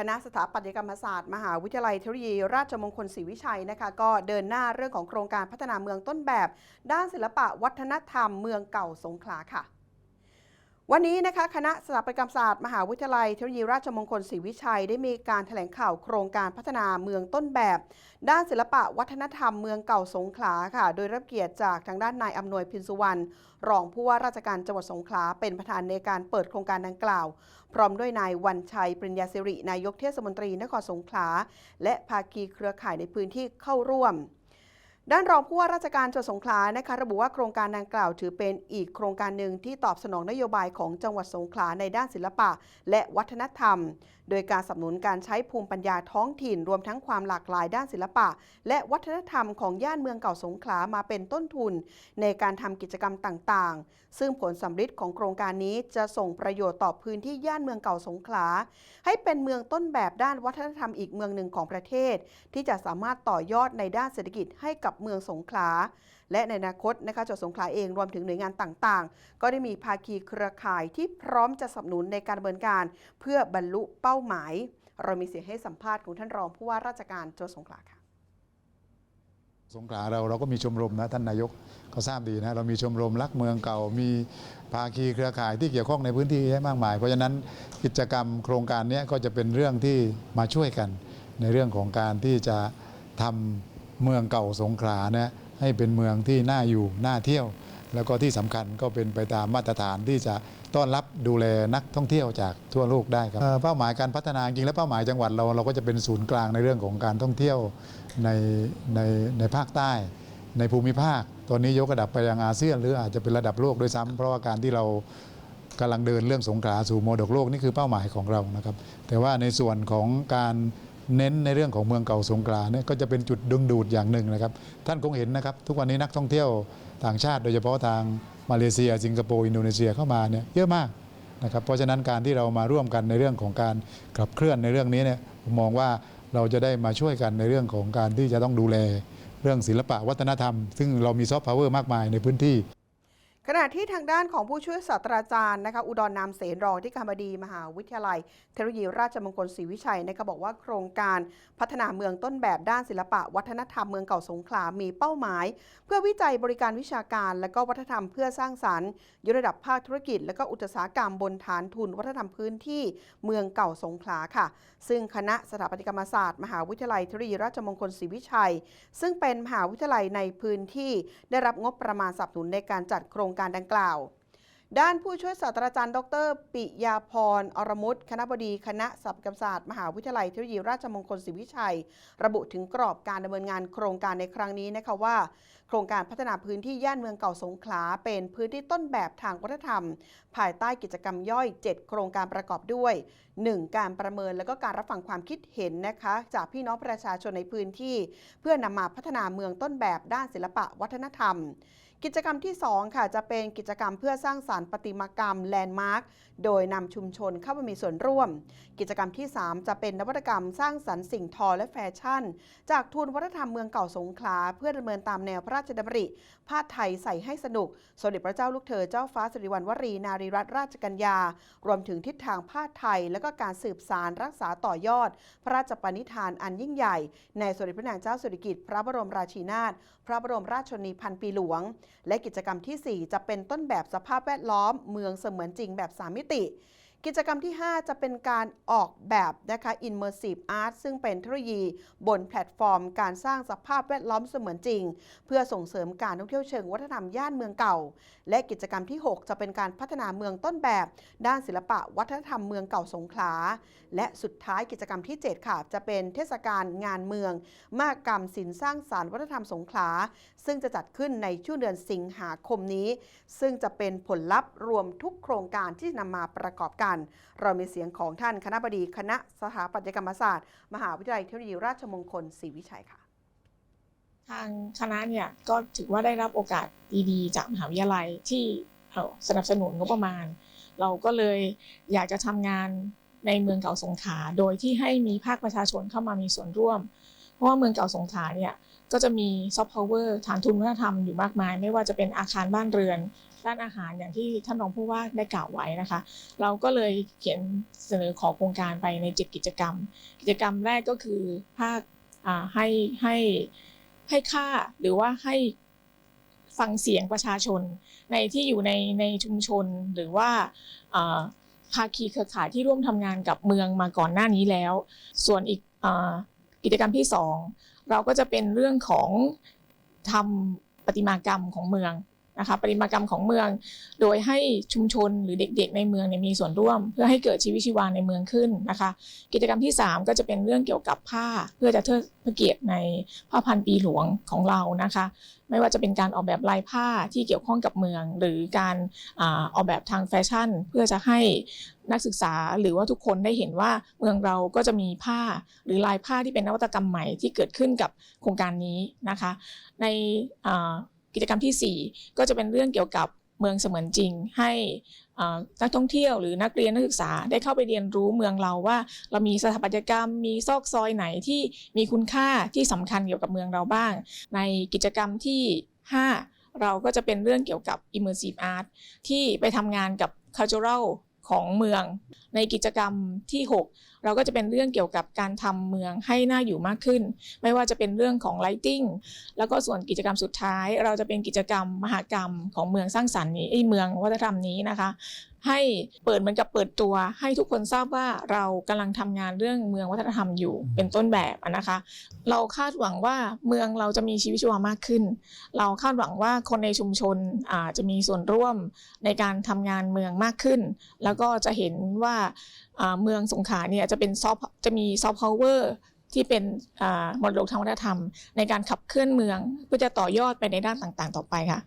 คณะสถาปัตยกรรมศาสตร์ มหาวิทยาลัยเทคโนโลยี ราชมงคลศรีวิชัยนะคะ ก็เดินหน้าเรื่องของโครงการพัฒนาเมืองต้นแบบ ด้านศิลปะวัฒนธรรมเมืองเก่าสงขลาค่ะ วันนี้นะคะคณะสถาปัตยกรรมศาสตร์ มหาวิทยาลัยเทคโนโลยีราชมงคลศรีวิชัย ได้มีการแถลงข่าวโครงการพัฒนาเมืองต้นแบบ ด้านศิลปะวัฒนธรรมเมืองเก่าสงขลาค่ะ โดยรับเกียรติจากทางด้านนายอำนวยพินสุวรรณรองผู้ว่าราชการจังหวัดสงขลาเป็นประธานในการเปิดโครงการดังกล่าว พร้อมด้วยนายวันชัยปริญญาสิรินายกเทศมนตรีนครสงขลาและภาคีเครือข่ายในพื้นที่เข้าร่วม ด้านรองผู้ว่าราชการจังหวัดสงขลานะคะระบุว่าโครงการดังกล่าวถือเป็นอีกโครงการหนึ่งที่ตอบสนองนโยบายของจังหวัดสงขลาในด้านศิลปะ และวัฒนธรรม โดยการสนับสนุนการใช้ภูมิปัญญาท้องถิ่น รวมทั้งความหลากหลายด้านศิลปะ และวัฒนธรรมของย่านเมืองเก่าสงขลามาเป็นต้นทุน ในการทำกิจกรรมต่างๆ ซึ่งผลสำฤทธิ์ของโครงการนี้จะส่งประโยชน์ต่อพื้นที่ย่านเมืองเก่าสงขลาให้เป็นเมืองต้นแบบด้านวัฒนธรรมอีกเมืองหนึ่งของประเทศ ที่จะสามารถต่อยอดในด้านเศรษฐกิจให้กับเมืองสงขลา และในอนาคตนะคะจังหวัดสงขลาเองรวมถึงหน่วยงานต่างๆ ก็ได้มีภาคีเครือข่ายที่พร้อมจะสนับสนุนในการดำเนินการ เพื่อบรรลุเป้าหมาย เรามีเสียงให้สัมภาษณ์ของท่านรองผู้ว่าราชการจังหวัดสงขลาค่ะสงขลาเราเราก็มีชมรมนะท่านนายกก็ทราบดีนะเรามีชมรมรักเมืองเก่า มีภาคีเครือข่ายที่เกี่ยวข้องในพื้นที่ให้มากมาย เพราะฉะนั้นกิจกรรมโครงการนี้ก็จะเป็นเรื่องที่มาช่วยกัน ในเรื่องของการที่จะทำ เมืองเก่าสงขลานะให้เป็นเมืองที่น่าอยู่น่าเที่ยว แล้วก็ที่สำคัญก็เป็นไปตามมาตรฐานที่จะต้อนรับดูแลนักท่องเที่ยวจากทั่วโลกได้ครับเอ่อเป้าหมายการพัฒนาจริงและเป้าหมายจังหวัดเราเราก็จะเป็นศูนย์กลางในเรื่องของการท่องเที่ยวในในในภาคใต้ ในภูมิภาค ตอนนี้ยกระดับไปยังอาเซียน หรืออาจจะเป็นระดับโลกด้วยซ้ำเพราะว่าการที่เรากำลังเดินเรื่องสงขลาสู่มรดกโลกนี่คือเป้าหมายของเรานะครับแต่ว่าในส่วนของการ เน้นในเรื่องของเมืองเก่าสงขลาเนี่ยก็จะเป็นจุดดึงดูดอย่างหนึ่งนะครับ ท่านคงเห็นนะครับ ทุกวันนี้นักท่องเที่ยวต่างชาติ โดยเฉพาะทางมาเลเซีย สิงคโปร์อินโดนีเซียเข้ามาเนี่ยเยอะมากนะครับเพราะฉะนั้นการที่เรามาร่วมกันในเรื่องของการขับเคลื่อนในเรื่องนี้เนี่ยผมมองว่าเราจะได้มาช่วยกันในเรื่องของการที่จะต้องดูแลเรื่องศิลปะวัฒนธรรม ซึ่งเรามีซอฟต์พาวเวอร์มากมายในพื้นที่ ขณะที่ทางด้านของผู้ช่วยศาสตราจารย์นะคะอุดรนามเสนรองที่การบดีมหาวิทยาลัย เทคโนโลยีราชมงคลศรีวิชัยนะคะบอกว่าโครงการพัฒนาเมืองต้นแบบด้านศิลปะ วัฒนธรรมเมืองเก่าสงขลามีเป้าหมาย เพื่อวิจัยบริการวิชาการ และก็วัฒนธรรมเพื่อสร้างสรรค์ยกระดับภาคธุรกิจ และก็อุตสาหกรรมบนฐานทุน วัฒนธรรมพื้นที่เมืองเก่าสงขลาค่ะ ซึ่งคณะสถาปัตยกรรมศาสตร์ มหาวิทยาลัยเทคโนโลยีราชมงคลศรีวิชัย ซึ่งเป็นมหาวิทยาลัยในพื้นที่ ได้รับงบประมาณสนับสนุนในการจัดโครงการดังกล่าว ด้านผู้ช่วยศาสตราจารย์ ดร ปิยาพรอรมุตคณะบดีคณะสถาปัตยกรรมศาสตร์ มหาวิทยาลัยเทคโนโลยีราชมงคลศรีวิชัย ระบุถึงกรอบการดำเนินงานโครงการในครั้งนี้นะคะว่า โครงการพัฒนาพื้นที่ย่านเมืองเก่าสงขลาเป็นพื้นที่ต้นแบบทางวัฒนธรรม ภายใต้กิจกรรมย่อย 7 โครงการประกอบด้วย 1. การประเมินและก็การรับฟังความคิดเห็นนะคะ จากพี่น้องประชาชนในพื้นที่ เพื่อนำมาพัฒนาเมืองต้นแบบด้านศิลปะวัฒนธรรม กิจกรรมที่ 2 ค่ะ จะเป็นกิจกรรมเพื่อสร้างสารรค์ประติมากรรมแลนด์มาร์คโดยนำชุมชนเข้ามามีส่วนร่วม กิจกรรมที่ 3 จะเป็นนวัตกรรมสร้างสรรค์สิ่งทอและแฟชั่น จากทุนวัฒนธรรมเมืองเก่าสงขลาเพื่อดำเนินตามแนวพระราชดำริผ้าไทยใส่ให้สนุก สมเด็จพระเจ้าลูกเธอเจ้าฟ้าสิริวัณวรีนารีรัตนราชกัญญา รวมถึงทิศทางผ้าไทย และก็การสืบสารรักษาต่อยอด พระราชปณิธานอันยิ่งใหญ่ ในสมเด็จพระนางเจ้าสิริกิติ์พระบรมราชินีนาถพระบรมราชชนนีพันปีหลวงและกิจกรรมทีสี่ 4 จะเป็นต้นแบบสภาพแวดล้อม เมืองเสมือนจริงแบบ 3 มิติ กิจกรรมที่ 5 จะเป็นการออกแบบนะคะ Immersive Art ซึ่งเป็นเทคโนโลยีบนแพลตฟอร์ม การสร้างสภาพแวดล้อมเสมือนจริง เพื่อส่งเสริมการท่องเที่ยวเชิงวัฒนธรรมย่านเมืองเก่า และกิจกรรมที่ 6 จะเป็นการพัฒนาเมืองต้นแบบ ด้านศิลปะวัฒนธรรมเมืองเก่าสงขลา และสุดท้ายกิจกรรมที่ 7 ค่ะ จะเป็นเทศกาลงานเมืองมากกรรมศิลป์สร้างสารรค์วัฒนธรรมสงขลา ซึ่งจะจัดขึ้นในช่วงเดือนสิงหาคมนี้ ซึ่งจะเป็นผลลัพธ์รวมทุกโครงการที่นำมาประกอบกันเรามีเสียงของท่านคณะบดีคณะสถาปัตยกรรมศาสตร์ มหาวิทยาลัยเทคโนโลยีราชมงคลศรีวิชัยค่ะ ทางคณะเนี่ยก็ถือว่าได้รับโอกาสดีๆ จากมหาวิทยาลัยที่สนับสนุนงบประมาณ เราก็เลยอยากจะทำงานในเมืองเก่าสงขลาโดยที่ให้มีภาคประชาชนเข้ามามีส่วนร่วม ราะว่าเมืองเก่าสงขลาเนี่ยก็จะมีซอฟต์พาวเวอร์ฐานทุนวัฒนธรรมอยู่มากมาย ไม่ว่าจะเป็นอาคารบ้านเรือนด้านอาหารอย่างที่ท่านรองผู้ว่าได้กล่าวไว้นะคะ เราก็เลยเขียนเสนอขอโครงการไปใน7กิจกรรม กิจกรรมแรกก็คือภาคอ่าให้ให้ให้ค่าหรือว่าให้ฟังเสียงประชาชน ในที่อยู่ในในชุมชนหรือว่าอาภาคีเครือข่ายที่ร่วมทำงานกับเมืองมาก่อนหน้านี้แล้ว ส่วนอีกอา กิจกรรมที่สองเราก็จะเป็นเรื่องของทำประติมากรรมของเมือง นะคะปริมากรรมของเมือง โดยให้ชุมชนหรือเด็กๆในเมืองมีส่วนร่วม เพื่อให้เกิดชีวิตชีวาในเมืองขึ้นนะคะ กิจกรรมที่ 3 ก็จะเป็นเรื่องเกี่ยวกับผ้าเพื่อจะเทิดพระเกียรติในผ้าพันปีหลวงของเรานะคะ ไม่ว่าจะเป็นการออกแบบลายผ้าที่เกี่ยวข้องกับเมือง หรือการอออกแบบทางแฟชั่น เพื่อจะให้นักศึกษาหรือว่าทุกคนได้เห็นว่าเมืองเราก็จะมีผ้าหรือลายผ้าที่เป็นนวัตกรรมใหม่ที่เกิดขึ้นกับโครงการนี้นะคะ ใน กิจกรรมทีสี่ 4 ก็จะเป็นเรื่องเกี่ยวกับเมืองเสมือนจริง ให้นักท่องเที่ยวหรือนักเรียนนักศึกษาได้เข้าไปเรียนรู้เมืองเราว่า เรามีสถาปัตยกรรมมีซอกซอยไหนที่มีคุณค่าที่สำคัญเกี่ยวกับเมืองเราบ้าง ในกิจกรรมที่ 5 เราก็จะเป็นเรื่องเกี่ยวกับ immersive art ที่ไปทำงานกับ cultural ของเมือง ในกิจกรรมที่ 6 เราก็จะเป็นเรื่องเกี่ยวกับการทำเมืองให้น่าอยู่มากขึ้น ไม่ว่าจะเป็นเรื่องของ lighting แล้วก็ส่วนกิจกรรมสุดท้าย เราจะเป็นกิจกรรมมหกรรมของเมืองสร้างสรรค์นี้ไอ้เมืองวัฒนธรรมนี้นะคะ ให้เปิดเหมือนกับเปิดตัว ให้ทุกคนทราบว่าเรากำลังทำงานเรื่องเมืองวัฒนธรรมอยู่เป็นต้นแบบอะนะคะ เราคาดหวังว่าเมืองเราจะมีชีวิตชีวามากขึ้น เราคาดหวังว่าคนในชุมชนอาจะมีส่วนร่วมในการทำงานเมืองมากขึ้น แล้วก็จะเห็นว่าอ่าเมืองสงขลาเนี่ยจะเป็นซอฟจะมีซอฟต์พาวเวอร์ที่เป็นอ่ามรดกทางวัฒนธรรม ในการขับเคลื่อนเมืองเพื่อจะต่อยอดไปในด้านต่างๆ ต่อไปค่ะ